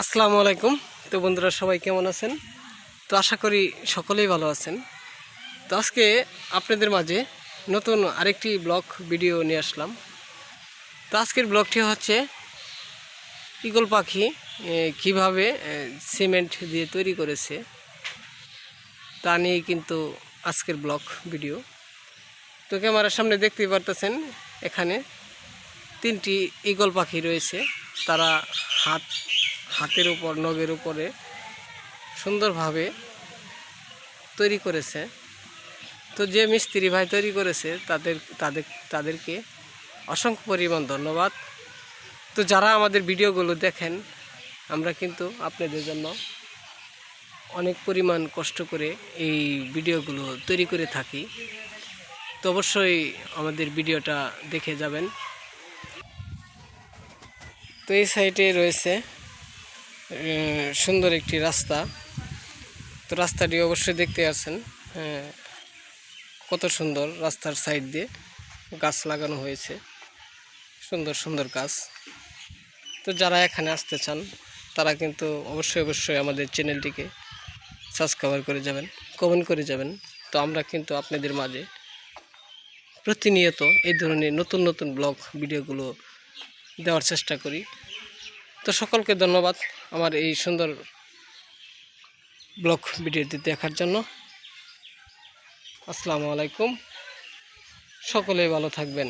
আসসালামু আলাইকুম। তো বন্ধুরা, সবাই কেমন আছেন? তো আশা করি সকলেই ভালো আছেন। তো আজকে আপনাদের মাঝে নতুন আরেকটি ব্লগ ভিডিও নিয়ে আসলাম। তো আজকের ব্লগটি হচ্ছে ইগল পাখি কীভাবে সিমেন্ট দিয়ে তৈরি করেছে তা নিয়ে কিন্তু আজকের ব্লগ ভিডিও। তো ক্যামেরার সামনে দেখতেই পারতেছেন, এখানে তিনটি ইগল পাখি রয়েছে। তারা হাত হাতের উপর নগের উপরে সুন্দরভাবে তৈরি করেছে। তো যে মিস্ত্রি ভাই তৈরি করেছে, তাদের তাদের, তাদেরকে অসংখ্য পরিমাণ ধন্যবাদ। তো যারা আমাদের ভিডিওগুলো দেখেন, আমরা কিন্তু আপনাদের জন্য অনেক পরিমাণ কষ্ট করে এই ভিডিওগুলো তৈরি করে থাকি। তো অবশ্যই আমাদের ভিডিওটা দেখে যাবেন। তো এই সাইটে রয়েছে সুন্দর একটি রাস্তা। তো রাস্তাটি অবশ্যই দেখতে আছেন কত সুন্দর রাস্তার সাইড দিয়ে গাছ লাগানো হয়েছে। সুন্দর সুন্দর গাছ। তো যারা এখানে আসতে চান, তারা কিন্তু অবশ্যই অবশ্যই আমাদের চ্যানেলটিকে সাবস্ক্রাইব করে যাবেন, কমেন্ট করে যাবেন। তো আমরা কিন্তু আপনাদের মাঝে প্রতিনিয়ত এই ধরনের নতুন নতুন ব্লগ, ভিডিওগুলো দেওয়ার চেষ্টা করি। তো সকলকে ধন্যবাদ। আমার এই সুন্দর ব্লগ ভিডিওটি দেখার জন্য। আসসালামু আলাইকুম। সকলেই ভালো থাকবেন।